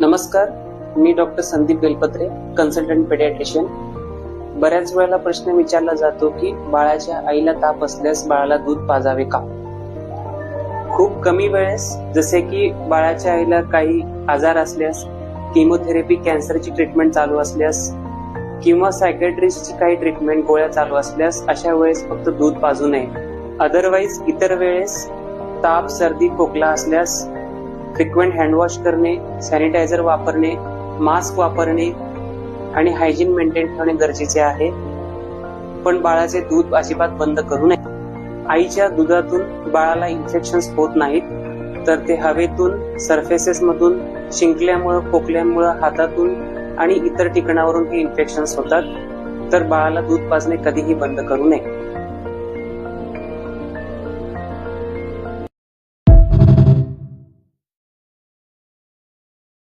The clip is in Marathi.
नमस्कार मी doctor Sandeep Belpatre consultant paediatrician बऱ्याच वेळेला प्रश्न विचारला जातो की बाळाच्या आईला ताप असल्यास बाळाला दूध पाजावे का? खूप कमी वेळेस जसे की बाळाच्या आईला काही आजार असल्यास किमोथेरपी कॅन्सरची ट्रीटमेंट चालू असल्यास किंवा सायकॅट्रिस्टची काही ट्रीटमेंट गोळ्या चालू असल्यास अशा वेळेस फक्त दूध पाजू नये. अदरवाईज इतर वेळेस ताप सर्दी खोकला असल्यास फ्रिक्वेंट हँडवॉश करणे सॅनिटायझर वापरणे मास्क वापरणे आणि हायजीन मेंटेन ठेवणे गरजेचे आहे. पण बाळाचे दूध अजिबात बंद करू नये. आईच्या दुधातून बाळाला इन्फेक्शन होत नाहीत तर ते हवेतून सरफेसेस मधून शिंकल्यामुळं खोकल्यामुळं हातातून आणि इतर ठिकाणावरून हे इन्फेक्शन होतात. तर बाळाला दूध पाजणे कधीही बंद करू नये.